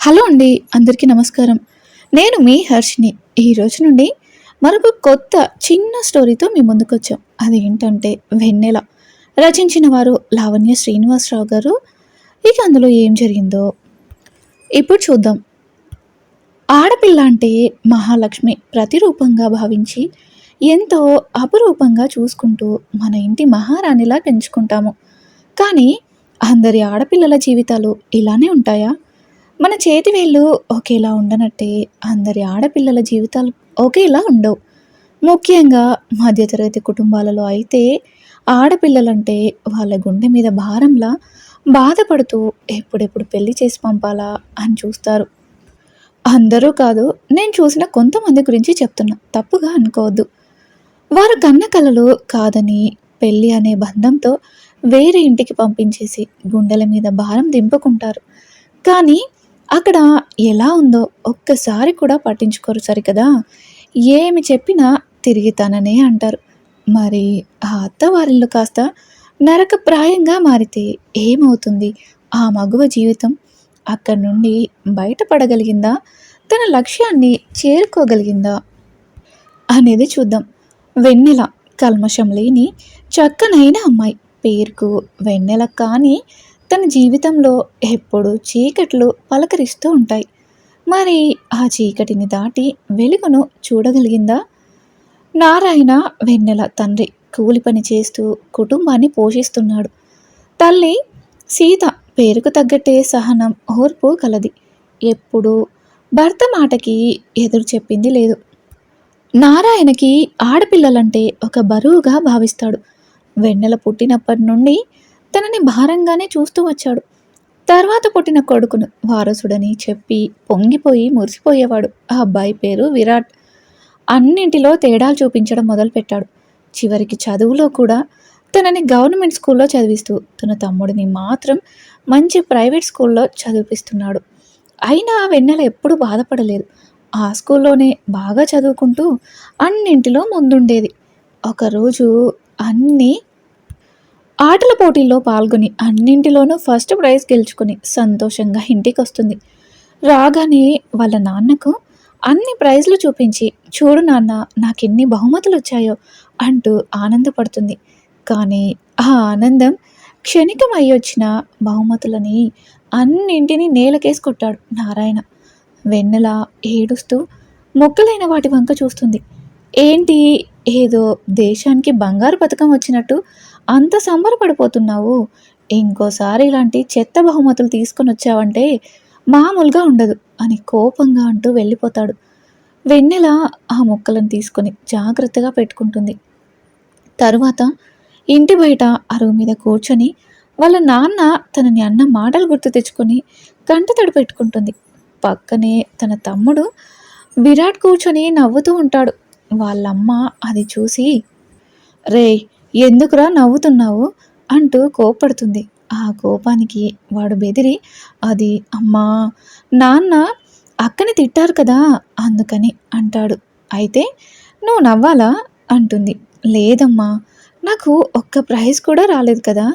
Hello అండి అందరికీ నమస్కారం. నేను మీ హర్షిని ఈరోజు నుండి మరొక కొత్త చిన్న స్టోరీతో మీ ముందుకు వచ్చాం అది ఏంటంటే వెన్నెల. రచించిన వారు లావణ్య శ్రీనివాసరావు గారు. ఇక అందులో ఏం జరిగిందో ఇప్పుడు చూద్దాం. ఆడపిల్ల అంటే మహాలక్ష్మి ప్రతిరూపంగా భావించి ఎంతో అపురూపంగా చూసుకుంటూ మన ఇంటి మహారాణిలా పెంచుకుంటాము. కానీ అందరి ఆడపిల్లల జీవితాలు ఇలానే ఉంటాయా? మన చేతి వేళ్ళు ఒకేలా ఉండనట్టే అందరి ఆడపిల్లల జీవితాలు ఒకేలా ఉండవు. ముఖ్యంగా మధ్యతరగతి కుటుంబాలలో అయితే ఆడపిల్లలంటే వాళ్ళ గుండె మీద భారంలా బాధపడుతూ ఎప్పుడెప్పుడు పెళ్ళి చేసి పంపాలా అని చూస్తారు. అందరూ కాదు నేను చూసిన కొంతమంది గురించి చెప్తున్నా తప్పుగా అనుకోవద్దు. వారు కన్న కలలు కాదని పెళ్ళి అనే బంధంతో వేరే ఇంటికి పంపించేసి గుండెల మీద భారం దింపుకుంటారు. కానీ అక్కడ ఎలా ఉందో ఒక్కసారి కూడా పట్టించుకోరు సరికదా? ఏమి చెప్పినా తిరిగి తననే అంటారు. మరి ఆ అత్తవారిల్లు కాస్త నరకప్రాయంగా మారితే ఏమవుతుంది? ఆ మగువ జీవితం అక్కడి నుండి బయటపడగలిగిందా? తన లక్ష్యాన్ని చేరుకోగలిగిందా? అనేది చూద్దాం. వెన్నెల కల్మషం లేని చక్కనైన అమ్మాయి. పేరుకు వెన్నెల కానీ తన జీవితంలో ఎప్పుడు చీకట్లు పలకరిస్తూ ఉంటాయి. మరి ఆ చీకటిని దాటి వెలుగును చూడగలిగిందా? నారాయణ వెన్నెల తండ్రి కూలి పని చేస్తూ కుటుంబాన్ని పోషిస్తున్నాడు. తల్లి సీత పేరుకు తగ్గట్టే సహనం ఓర్పు కలది. ఎప్పుడు భర్త మాటకి ఎదురు చెప్పింది లేదు. నారాయణకి ఆడపిల్లలంటే ఒక బరువుగా భావిస్తాడు. వెన్నెల పుట్టినప్పటి నుండి తనని భారంగానే చూస్తూ వచ్చాడు. తర్వాత పుట్టిన కొడుకును వారసుడని చెప్పి పొంగిపోయి మురిసిపోయేవాడు. ఆ అబ్బాయి పేరు విరాట్. అన్నింటిలో తేడాలు చూపించడం మొదలుపెట్టాడు. చివరికి చదువులో కూడా తనని గవర్నమెంట్ స్కూల్లో చదివిస్తూ తన తమ్ముడిని మాత్రం మంచి ప్రైవేట్ స్కూల్లో చదివిపిస్తున్నాడు. అయినా ఆ వెన్నెల ఎప్పుడూ బాధపడలేదు. ఆ స్కూల్లోనే బాగా చదువుకుంటూ అన్నింటిలో ముందుండేది. ఒకరోజు అన్నీ ఆటల పోటీల్లో పాల్గొని అన్నింటిలోనూ ఫస్ట్ ప్రైజ్ గెలుచుకుని సంతోషంగా ఇంటికి వస్తుంది రాగానే వాళ్ళ నాన్నకు అన్ని ప్రైజ్లు చూపించి చూడు నాన్న నాకెన్ని బహుమతులు వచ్చాయో అంటూ ఆనందపడుతుంది. కానీ ఆ ఆనందం క్షణికం అయ్యొచ్చిన బహుమతులని అన్నింటినీ నేలకేసి కొట్టాడు నారాయణ. వెన్నెల ఏడుస్తూ మొక్కలైన వాటి వంక చూస్తుంది. ఏంటి ఏదో దేశానికి బంగారు పథకం వచ్చినట్టు అంత సంబరపడిపోతున్నావు? ఇంకోసారి ఇలాంటి చెత్త బహుమతులు తీసుకొని వచ్చావంటే మామూలుగా ఉండదు అని కోపంగా అంటూ వెళ్ళిపోతాడు. వెన్నెల ఆ మొక్కలను తీసుకొని జాగ్రత్తగా పెట్టుకుంటుంది. తరువాత ఇంటి బయట అరుగు మీద కూర్చొని వాళ్ళ నాన్న తనని అన్న మాటలు గుర్తు తెచ్చుకొని కంటతడి పెట్టుకుంటుంది. పక్కనే తన తమ్ముడు విరాట్ కూర్చొని నవ్వుతూ ఉంటాడు. వాళ్ళమ్మ అది చూసి రే ఎందుకురా నవ్వుతున్నావు? అంటూ కోపడుతుంది ఆ కోపానికి వాడు బెదిరి అది అమ్మా నాన్న అక్కని తిట్టారు కదా అందుకని అంటాడు. అయితే నువ్వు నవ్వాలా? అంటుంది. లేదమ్మా నాకు ఒక్క ప్రైజ్ కూడా రాలేదు కదా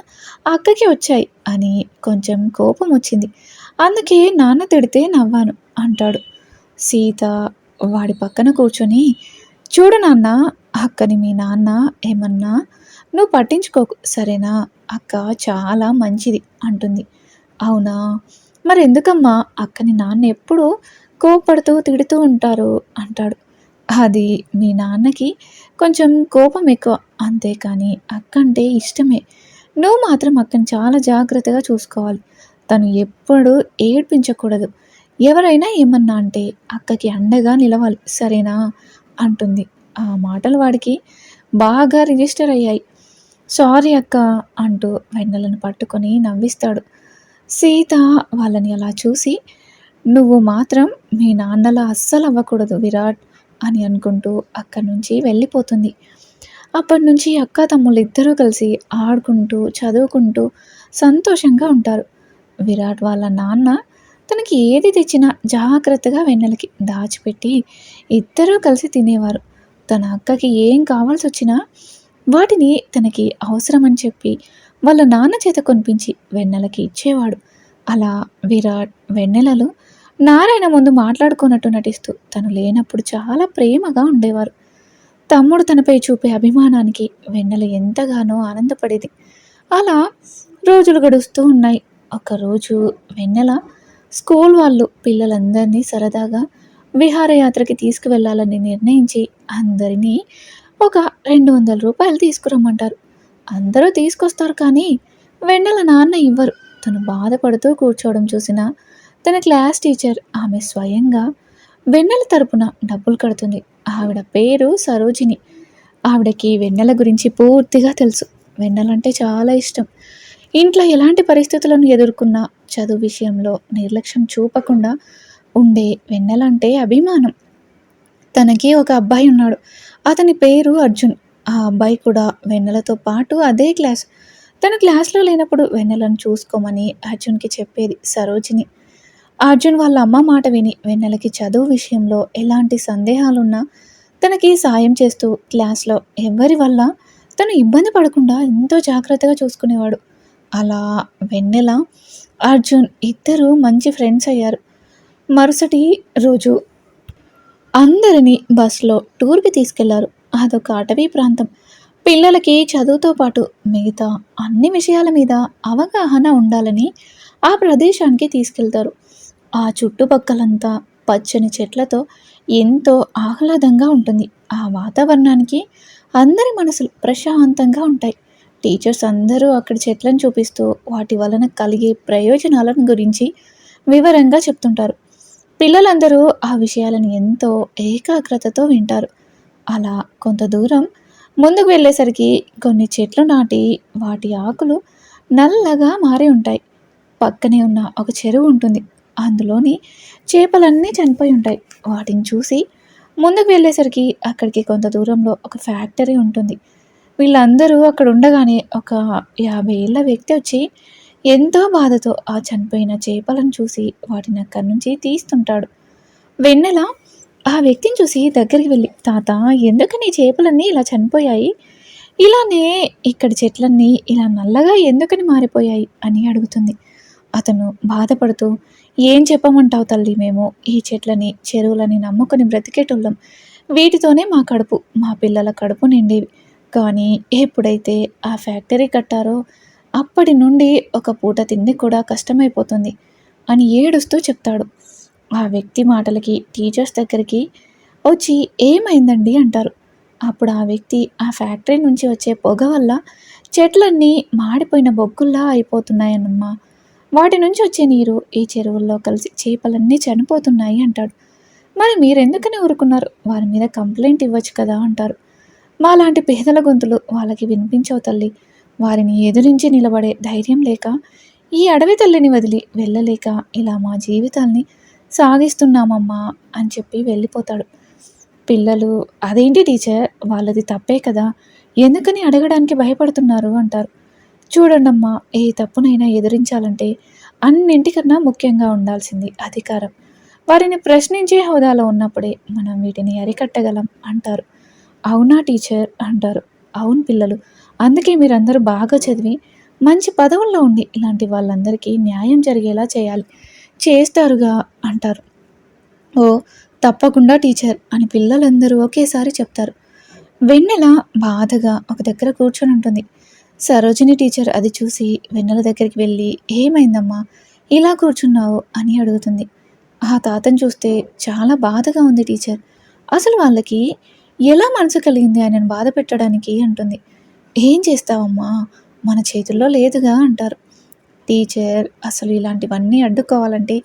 అక్కకి వచ్చాయి అని కొంచెం కోపం వచ్చింది. అందుకే నాన్న తిడితే నవ్వాను అంటాడు. సీత వాడి పక్కన కూర్చొని చూడు నాన్న అక్కని మీ నాన్న ఏమన్నా నువ్వు పట్టించుకోకు సరేనా? అక్క చాలా మంచిది అంటుంది. అవునా? మరి ఎందుకమ్మా అక్కని నాన్న ఎప్పుడూ కోపడుతూ తిడుతూ ఉంటారు అంటాడు. అది మీ నాన్నకి కొంచెం కోపం ఎక్కువ. అంతేకాని అక్క అంటే ఇష్టమే. నువ్వు మాత్రం అక్కని చాలా జాగ్రత్తగా చూసుకోవాలి. తను ఎప్పుడు ఏడ్పించకూడదు. ఎవరైనా ఏమన్నా అంటే అక్కకి అండగా నిలవాలి. సరేనా? అంటుంది. ఆ మాటలు వాడికి బాగా రిజిస్టర్ అయ్యాయి. సారీ అక్క అంటూ వెన్నెలను పట్టుకొని నవ్విస్తాడు. సీత వాళ్ళని అలా చూసి నువ్వు మాత్రం మీ నాన్నలా అస్సలు అవ్వకూడదు విరాట్ అని అనుకుంటూ అక్కడి నుంచి వెళ్ళిపోతుంది. అప్పటి నుంచి అక్క తమ్ముళ్ళు ఇద్దరూ కలిసి ఆడుకుంటూ చదువుకుంటూ సంతోషంగా ఉంటారు. విరాట్ వాళ్ళ నాన్న తనకి ఏది తెచ్చినా జాగ్రత్తగా వెన్నెలకి దాచిపెట్టి ఇద్దరూ కలిసి తినేవారు. తన అక్కకి ఏం కావాల్సి వచ్చినా వాటిని తనకి అవసరమని చెప్పి వాళ్ళ నాన్న చేత కొనిపించి వెన్నెలకి ఇచ్చేవాడు. అలా విరాట్ వెన్నెలలో నారాయణ ముందు మాట్లాడుకున్నట్టు నటిస్తూ తను లేనప్పుడు చాలా ప్రేమగా ఉండేవారు. తమ్ముడు తనపై చూపే అభిమానానికి వెన్నెల ఎంతగానో ఆనందపడేది. అలా రోజులు గడుస్తూ ఉన్నాయి. ఒకరోజు వెన్నెల స్కూల్ వాళ్ళు పిల్లలందరినీ సరదాగా విహారయాత్రకి తీసుకువెళ్ళాలని నిర్ణయించి అందరినీ ఒక రెండు వందల రూపాయలు తీసుకురమ్మంటారు. అందరూ తీసుకొస్తారు కానీ వెన్నెల నాన్న ఇవ్వరు. తను బాధపడుతూ కూర్చోవడం చూసిన తన క్లాస్ టీచర్ ఆమె స్వయంగా వెన్నెల తరపున డబ్బులు కడుతుంది. ఆవిడ పేరు సరోజిని. ఆవిడకి వెన్నెల గురించి పూర్తిగా తెలుసు. వెన్నెలంటే చాలా ఇష్టం. ఇంట్లో ఎలాంటి పరిస్థితులను ఎదుర్కొన్నా చదువు విషయంలో నిర్లక్ష్యం చూపకుండా ఉండే వెన్నెలంటే అభిమానం. తనకి ఒక అబ్బాయి ఉన్నాడు. అతని పేరు అర్జున్. ఆ అబ్బాయి కూడా వెన్నెలతో పాటు అదే క్లాస్. తన క్లాస్లో లేనప్పుడు వెన్నెలను చూసుకోమని అర్జున్కి చెప్పేది సరోజిని. అర్జున్ వాళ్ళ అమ్మ మాట విని వెన్నెలకి చదువు విషయంలో ఎలాంటి సందేహాలున్నా తనకి సాయం చేస్తూ క్లాస్లో ఎవరి వల్ల తను ఇబ్బంది పడకుండా ఎంతో జాగ్రత్తగా చూసుకునేవాడు. అలా వెన్నెల అర్జున్ ఇద్దరు మంచి ఫ్రెండ్స్ అయ్యారు. మరుసటి రోజు అందరినీ బస్సులో టూర్కి తీసుకెళ్ళారు. అదొక అటవీ ప్రాంతం. పిల్లలకి చదువుతో పాటు మిగతా అన్ని విషయాల మీద అవగాహన ఉండాలని ఆ ప్రదేశానికి తీసుకెళ్తారు. ఆ చుట్టుపక్కలంతా పచ్చని చెట్లతో ఎంతో ఆహ్లాదంగా ఉంటుంది. ఆ వాతావరణానికి అందరి మనసులు ప్రశాంతంగా ఉంటాయి. టీచర్స్ అందరూ అక్కడ చెట్లను చూపిస్తూ వాటి వలన కలిగే ప్రయోజనాలను గురించి వివరంగా చెప్తుంటారు. పిల్లలందరూ ఆ విషయాలను ఎంతో ఏకాగ్రతతో వింటారు. అలా కొంత దూరం ముందుకు వెళ్ళేసరికి కొన్ని చెట్లు నాటి వాటి ఆకులు నల్లగా మారి ఉంటాయి. పక్కనే ఉన్న ఒక చెరువు ఉంటుంది. అందులోని చేపలన్నీ చనిపోయి ఉంటాయి. వాటిని చూసి ముందుకు వెళ్ళేసరికి అక్కడికి కొంత దూరంలో ఒక ఫ్యాక్టరీ ఉంటుంది. వీళ్ళందరూ అక్కడ ఉండగానే ఒక యాభై ఏళ్ళ వ్యక్తి వచ్చి ఎంతో బాధతో ఆ చనిపోయిన చేపలను చూసి వాటిని అక్కడి నుంచి తీస్తుంటాడు. వెన్నెల ఆ వ్యక్తిని చూసి దగ్గరికి వెళ్ళి తాత ఎందుకని చేపలన్నీ ఇలా చనిపోయాయి? ఇలానే ఇక్కడి చెట్లన్నీ ఇలా నల్లగా ఎందుకని మారిపోయాయి? అని అడుగుతుంది. అతను బాధపడుతూ ఏం చెప్పమంటావు తల్లి మేము? ఈ చెట్లని చెరువులని నమ్ముకొని బ్రతికేటోళ్ళం. వీటితోనే మా కడుపు మా పిల్లల కడుపు నిండేవి. కానీ ఎప్పుడైతే ఆ ఫ్యాక్టరీ కట్టారో అప్పటి నుండి ఒక పూట తిండి కూడా కష్టమైపోతుంది అని ఏడుస్తూ చెప్తాడు. ఆ వ్యక్తి మాటలకి టీచర్స్ దగ్గరికి వచ్చి ఏమైందండి అంటారు. అప్పుడు ఆ వ్యక్తి ఆ ఫ్యాక్టరీ నుంచి వచ్చే పొగ వల్ల చెట్లన్నీ మాడిపోయిన బొగ్గుల్లా అయిపోతున్నాయన్నమ్మా. వాటి నుంచి వచ్చే నీరు ఈ చెరువుల్లో కలిసి చేపలన్నీ చనిపోతున్నాయి అంటాడు. మరి మీరెందుకని ఊరుకున్నారు? వారి మీద కంప్లైంట్ ఇవ్వచ్చు కదా అంటారు. మాలాంటి పేదల గొంతులు వాళ్ళకి వినిపించవు తల్లి. వారిని ఎదురించి నిలబడే ధైర్యం లేక ఈ అడవి తల్లిని వదిలి వెళ్ళలేక ఇలా మా జీవితాల్ని సాగిస్తున్నామమ్మా అని చెప్పి వెళ్ళిపోతాడు. పిల్లలు అదేంటి టీచర్? వాళ్ళది తప్పే కదా. ఎందుకని అడగడానికి భయపడుతున్నారు? అంటారు. చూడండమ్మా ఏ తప్పునైనా ఎదిరించాలంటే అన్నింటికన్నా ముఖ్యంగా ఉండాల్సింది అధికారం. వారిని ప్రశ్నించే హోదాలో ఉన్నప్పుడే మనం వీటిని అరికట్టగలం అంటారు. అవునా టీచర్? అంటారు. అవును పిల్లలు. అందుకే మీరందరూ బాగా చదివి మంచి పదవుల్లో ఉండి ఇలాంటి వాళ్ళందరికీ న్యాయం జరిగేలా చేయాలి. చేస్తారుగా అంటారు. ఓ తప్పకుండా టీచర్ అని పిల్లలందరూ ఒకేసారి చెప్తారు. వెన్నెల బాధగా ఒక దగ్గర కూర్చొని ఉంటుంది. సరోజిని టీచర్ అది చూసి వెన్నెల దగ్గరికి వెళ్ళి ఏమైందమ్మా? ఇలా కూర్చున్నావు? అని అడుగుతుంది. ఆ తాతను చూస్తే చాలా బాధగా ఉంది టీచర్. అసలు వాళ్ళకి ఎలా మనసు కలిగింది ఆయనను బాధ పెట్టడానికి అంటుంది. ఏం చేస్తావమ్మా? మన చేతుల్లో లేదుగా అంటారు. టీచర్ అసలు ఇలాంటివన్నీ అడ్డుకోవాలంటే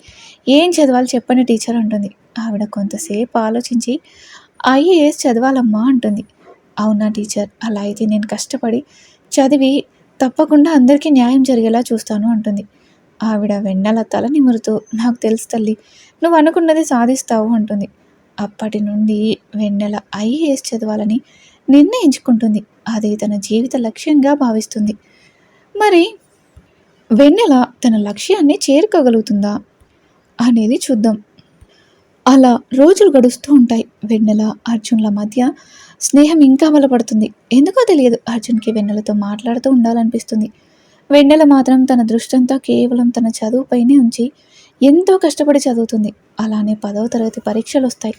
ఏం చదవాలి చెప్పండి టీచర్ అంటుంది. ఆవిడ కొంతసేపు ఆలోచించి ఐఏఎస్ చదవాలమ్మా అంటుంది. అవునా టీచర్ అలా అయితే నేను కష్టపడి చదివి తప్పకుండా అందరికీ న్యాయం జరిగేలా చూస్తాను అంటుంది. ఆవిడ వెన్నెల తల నిమురుతూ నాకు తెలుసు తల్లి నువ్వు అనుకున్నది సాధిస్తావు అంటుంది. అప్పటి నుండి వెన్నెల ఐఏఎస్ చదవాలని నిర్ణయించుకుంటుంది. అది తన జీవిత లక్ష్యంగా భావిస్తుంది. మరి వెన్నెల తన లక్ష్యాన్ని చేరుకోగలుగుతుందా అనేది చూద్దాం. అలా రోజులు గడుస్తూ ఉంటాయి. వెన్నెల అర్జున్ల మధ్య స్నేహం ఇంకా బలపడుతుంది. ఎందుకో తెలియదు అర్జున్కి వెన్నెలతో మాట్లాడుతూ ఉండాలనిపిస్తుంది. వెన్నెల మాత్రం తన దృష్టంతా కేవలం తన చదువుపైనే ఉంచి ఎంతో కష్టపడి చదువుతుంది. అలానే పదవ తరగతి పరీక్షలు వస్తాయి.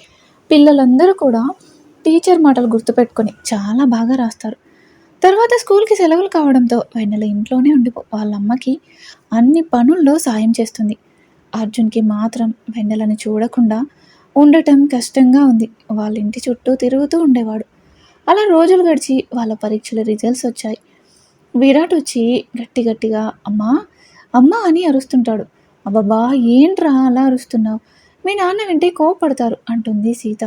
పిల్లలందరూ కూడా టీచర్ మాటలు గుర్తుపెట్టుకొని చాలా బాగా రాస్తారు. తర్వాత స్కూల్కి సెలవులు కావడంతో వెన్నెల ఇంట్లోనే ఉండిపో వాళ్ళ అమ్మకి అన్ని పనుల్లో సాయం చేస్తుంది. అర్జున్కి మాత్రం వెన్నెలని చూడకుండా ఉండటం కష్టంగా ఉంది. వాళ్ళ ఇంటి చుట్టూ తిరుగుతూ ఉండేవాడు. అలా రోజులు గడిచి వాళ్ళ పరీక్షల రిజల్ట్స్ వచ్చాయి. విరాట్ వచ్చి గట్టి గట్టిగా అమ్మా అమ్మ అని అరుస్తుంటాడు. అబ్బబ్బా ఏంట్రా అలా అరుస్తున్నావు? మీ నాన్న వింటే కోపడతారు అంటుంది సీత.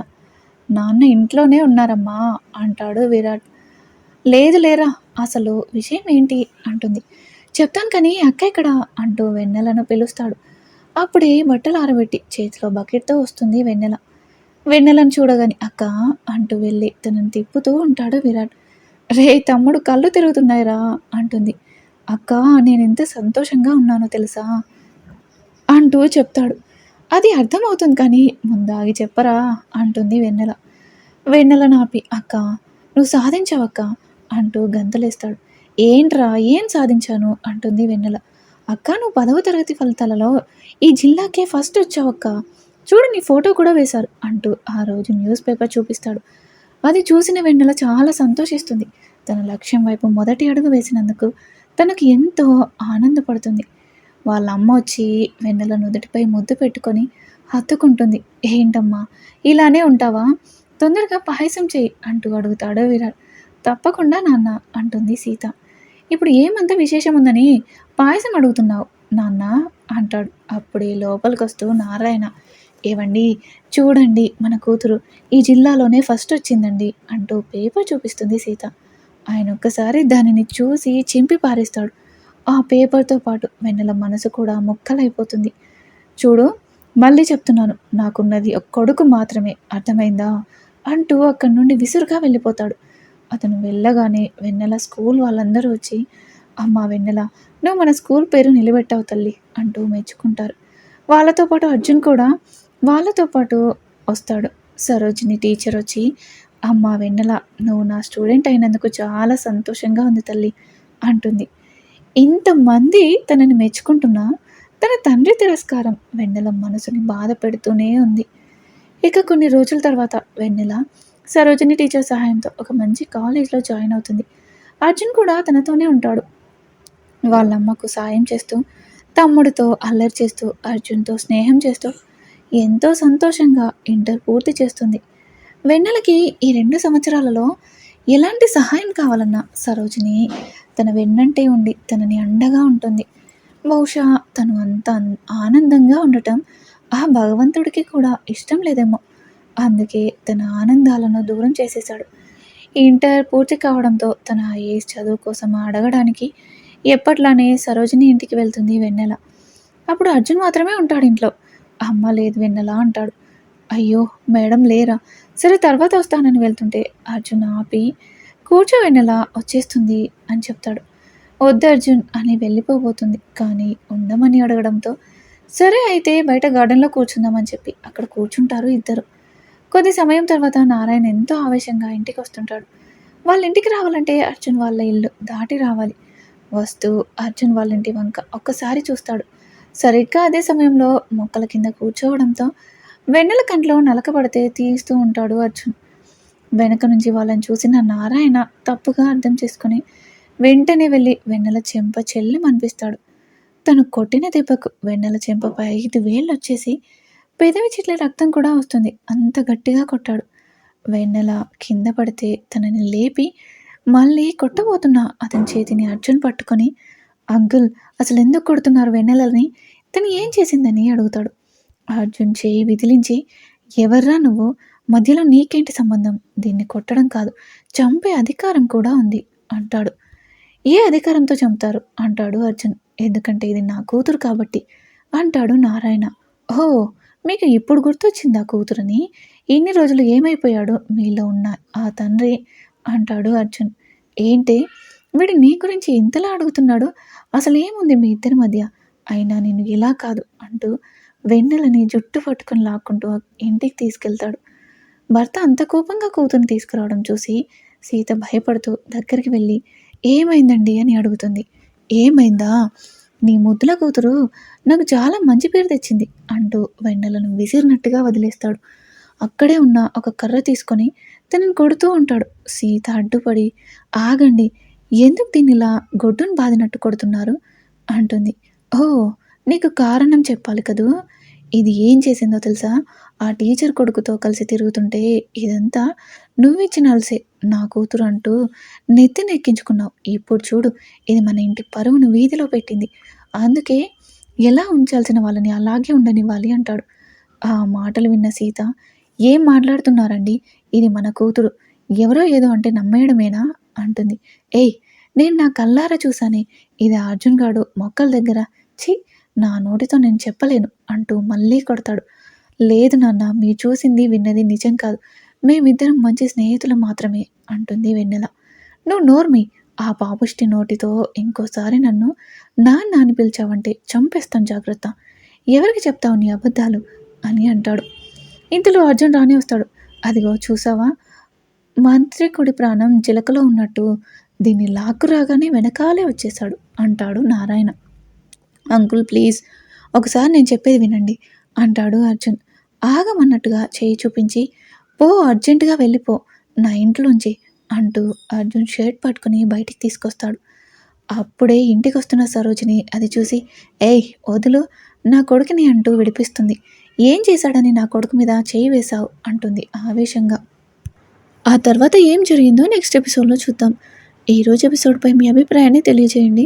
నాన్న ఇంట్లోనే ఉన్నారమ్మా అంటాడు విరాట్. లేదు లేరా అసలు విషయం ఏంటి? అంటుంది. చెప్తాను కానీ అక్క ఇక్కడ అంటూ వెన్నెలను పిలుస్తాడు. అప్పుడే బట్టలు ఆరబెట్టి చేతిలో బకెట్తో వస్తుంది వెన్నెల. వెన్నెలను చూడగాని అక్క అంటూ వెళ్ళి తనని తిప్పుతూ ఉంటాడు విరాట్. రే తమ్ముడు కళ్ళు తిరుగుతున్నాయిరా అంటుంది. అక్క నేను ఎంత సంతోషంగా ఉన్నానో తెలుసా? అంటూ చెప్తాడు. అది అర్థమవుతుంది కానీ ముందాగి చెప్పరా అంటుంది వెన్నెల. వెన్నెల నాపి అక్క నువ్వు సాధించావక్క అంటూ గంతలేస్తాడు. ఏంట్రా ఏం సాధించాను? అంటుంది వెన్నెల. అక్క నువ్వు పదవ తరగతి ఫలితాలలో ఈ జిల్లాకే ఫస్ట్ వచ్చావక్క. చూడు నీ ఫోటో కూడా వేశారు అంటూ ఆ రోజు న్యూస్ పేపర్ చూపిస్తాడు. అది చూసిన వెన్నెల చాలా సంతోషిస్తుంది. తన లక్ష్యం వైపు మొదటి అడుగు వేసినందుకు తనకు ఎంతో ఆనందపడుతుంది. వాళ్ళ అమ్మ వచ్చి వెన్నెల నుదుటిపై ముద్దు పెట్టుకొని హత్తుకుంటుంది. ఏంటమ్మా ఇలానే ఉంటావా? తొందరగా పాయసం చేయి అంటూ అడుగుతాడు విరాట్. తప్పకుండా నాన్న అంటుంది సీత. ఇప్పుడు ఏమంత విశేషం ఉందని పాయసం అడుగుతున్నావు నాన్న అంటాడు. అప్పుడే లోపలికి వస్తూ నారాయణ. ఏవండి చూడండి మన కూతురు ఈ జిల్లాలోనే ఫస్ట్ వచ్చిందండి అంటూ పేపర్ చూపిస్తుంది సీత. ఆయన ఒక్కసారి దానిని చూసి చింపి పారేస్తాడు. ఆ పేపర్తో పాటు వెన్నెల మనసు కూడా ముక్కలైపోతుంది. చూడు మళ్ళీ చెప్తున్నాను నాకున్నది ఒక కొడుకు మాత్రమే అర్థమైందా? అంటూ అక్కడి నుండి విసురుగా వెళ్ళిపోతాడు. అతను వెళ్ళగానే వెన్నెల స్కూల్ వాళ్ళందరూ వచ్చి అమ్మ వెన్నెల నువ్వు మన స్కూల్ పేరు నిలబెట్టావు తల్లి అంటూ మెచ్చుకుంటారు. వాళ్ళతో పాటు అర్జున్ కూడా వాళ్ళతో పాటు వస్తాడు. సరోజిని టీచర్ వచ్చి అమ్మ వెన్నెల నువ్వు నా స్టూడెంట్ అయినందుకు చాలా సంతోషంగా ఉంది తల్లి అంటుంది. ఇంతమంది తనని మెచ్చుకుంటున్నా తన తండ్రి తిరస్కారం వెన్నెల మనసుని బాధ పెడుతూనే ఉంది. ఇక కొన్ని రోజుల తర్వాత వెన్నెల సరోజిని టీచర్ సహాయంతో ఒక మంచి కాలేజ్లో జాయిన్ అవుతుంది. అర్జున్ కూడా తనతోనే ఉంటాడు. వాళ్ళ అమ్మకు సాయం చేస్తూ తమ్ముడితో అల్లరి చేస్తూ అర్జున్తో స్నేహం చేస్తూ ఎంతో సంతోషంగా ఇంటర్ పూర్తి చేస్తుంది. వెన్నెలకి ఈ రెండు సంవత్సరాలలో ఎలాంటి సహాయం కావాలన్నా సరోజిని తన వెన్నంటే ఉండి తనని అండగా ఉంటుంది. బహుశా తను అంత ఆనందంగా ఉండటం ఆ భగవంతుడికి కూడా ఇష్టం లేదేమో. అందుకే తన ఆనందాలను దూరం చేసేశాడు. ఇంటర్ పూర్తి కావడంతో తన ఐఏఎస్ చదువు కోసం అడగడానికి ఎప్పట్లానే సరోజిని ఇంటికి వెళ్తుంది వెన్నెల. అప్పుడు అర్జున్ మాత్రమే ఉంటాడు ఇంట్లో. అమ్మ లేదు వెన్నెల అంటాడు. అయ్యో మేడం లేరా. సరే తర్వాత వస్తానని వెళ్తుంటే అర్జున్ ఆపి కూర్చోవెనలా వచ్చేస్తుంది అని చెప్తాడు. వద్దు అర్జున్ అని వెళ్ళిపోబోతుంది. కానీ ఉండమని అడగడంతో సరే అయితే బయట గార్డెన్లో కూర్చుందామని చెప్పి అక్కడ కూర్చుంటారు ఇద్దరు. కొద్ది సమయం తర్వాత నారాయణ ఎంతో ఆవేశంగా ఇంటికి వస్తుంటాడు. వాళ్ళ ఇంటికి రావాలంటే అర్జున్ వాళ్ళ ఇల్లు దాటి రావాలి. వస్తూ అర్జున్ వాళ్ళ ఇంటి వంక ఒక్కసారి చూస్తాడు. సరిగ్గా అదే సమయంలో మొక్కల కింద కూర్చోవడంతో వెన్నెల కంట్లో నలకబడితే తీస్తూ ఉంటాడు అర్జున్. వెనక నుంచి వాళ్ళని చూసిన నారాయణ తప్పుగా అర్థం చేసుకుని వెంటనే వెళ్ళి వెన్నెల చెంప చెల్లి అనిపిస్తాడు. తను కొట్టిన దెబ్బకు వెన్నెల చెంపపై ఐదు వేళ్ళు వచ్చేసి పెదవి చిట్ల రక్తం కూడా వస్తుంది. అంత గట్టిగా కొట్టాడు. వెన్నెల కింద పడితే తనని లేపి మళ్ళీ కొట్టబోతున్న అతని చేతిని అర్జున్ పట్టుకొని అంకుల్ అసలు ఎందుకు కొడుతున్నారు వెన్నెలని? తను ఏం చేసిందని? అడుగుతాడు. అర్జున్ చేయి విదిలించి ఎవర్రా నువ్వు? మధ్యలో నీకేంటి సంబంధం? దీన్ని కొట్టడం కాదు. చంపే అధికారం కూడా ఉంది అంటాడు. ఏ అధికారంతో చంపుతారు? అంటాడు అర్జున్. ఎందుకంటే ఇది నా కూతురు కాబట్టి అంటాడు నారాయణ. ఓ మీకు ఇప్పుడు గుర్తొచ్చింది ఆ కూతురని? ఇన్ని రోజులు ఏమైపోయాడు? మీలో ఉన్న ఆ తండ్రి అంటాడు అర్జున్. ఏంటి? వీడు నీ గురించి ఇంతలా అడుగుతున్నాడు? అసలు ఏముంది మీ ఇద్దరి మధ్య? అయినా నేను ఇలా కాదు అంటూ వెన్నెలని జుట్టు పట్టుకొని లాక్కుంటూ ఇంటికి తీసుకెళ్తాడు. భర్త అంత కోపంగా కూతురు తీసుకురావడం చూసి సీత భయపడుతూ దగ్గరికి వెళ్ళి ఏమైందండి? అని అడుగుతుంది. ఏమైందా? నీ ముద్దుల కూతురు నాకు చాలా మంచి పేరు తెచ్చింది అంటూ వెన్నెలను విసిరినట్టుగా వదిలేస్తాడు. అక్కడే ఉన్న ఒక కర్ర తీసుకొని తనని కొడుతూ ఉంటాడు. సీత అడ్డుపడి ఆగండి ఎందుకు దీన్ని ఇలా గొడ్డును బాదినట్టు కొడుతున్నారు? అంటుంది. ఓ నీకు కారణం చెప్పాలి కదూ? ఇది ఏం చేసిందో తెలుసా? ఆ టీచర్ కొడుకుతో కలిసి తిరుగుతుంటే ఇదంతా నువ్విచ్చిన అలసే నా కూతురు అంటూ నెత్తినెక్కించుకున్నావు. ఇప్పుడు చూడు ఇది మన ఇంటి పరువును వీధిలో పెట్టింది. అందుకే ఎలా ఉంచాల్సిన వాళ్ళని అలాగే ఉండనివ్వాలి అంటాడు. ఆ మాటలు విన్న సీత ఏం మాట్లాడుతున్నారండి? ఇది మన కూతురు. ఎవరో ఏదో అంటే నమ్మేయడమేనా? అంటుంది. ఏయ్ నేను నా కల్లారా చూసానే ఇది అర్జున్ గాడు మొక్కల దగ్గర. ఛీ నా నోటితో నేను చెప్పలేను అంటూ మళ్ళీ కొడతాడు. లేదు నాన్న మీరు చూసింది విన్నది నిజం కాదు. మేమిద్దరం మంచి స్నేహితులు మాత్రమే అంటుంది వెన్నెల. నువ్వు నోర్మి ఆ పాపుష్టి నోటితో ఇంకోసారి నన్ను నాన్న అని పిలిచావంటే చంపేస్తాను జాగ్రత్త. ఎవరికి చెప్తావు నీ అబద్ధాలు అని అంటాడు. ఇంతలో అర్జున్ రాని వస్తాడు. అదిగో చూసావా? మంత్రికుడి ప్రాణం చిలకలో ఉన్నట్టు దీన్ని లాక్కు రాగానే వెనకాలే వచ్చేశాడు అంటాడు నారాయణ. అంకుల్ ప్లీజ్ ఒకసారి నేను చెప్పేది వినండి అంటాడు అర్జున్. ఆగమన్నట్టుగా చేయి చూపించి పో అర్జెంటుగా వెళ్ళిపో నా ఇంట్లోంచి అంటూ అర్జున్ షర్ట్ పట్టుకుని బయటికి తీసుకొస్తాడు. అప్పుడే ఇంటికి వస్తున్న సరోజిని అది చూసి ఏయ్ వదులు నా కొడుకుని అంటూ విడిపిస్తుంది. ఏం చేశాడని నా కొడుకు మీద చేయి వేశావు? అంటుంది ఆవేశంగా. ఆ తర్వాత ఏం జరిగిందో నెక్స్ట్ ఎపిసోడ్లో చూద్దాం. ఈరోజు ఎపిసోడ్పై మీ అభిప్రాయాన్ని తెలియజేయండి.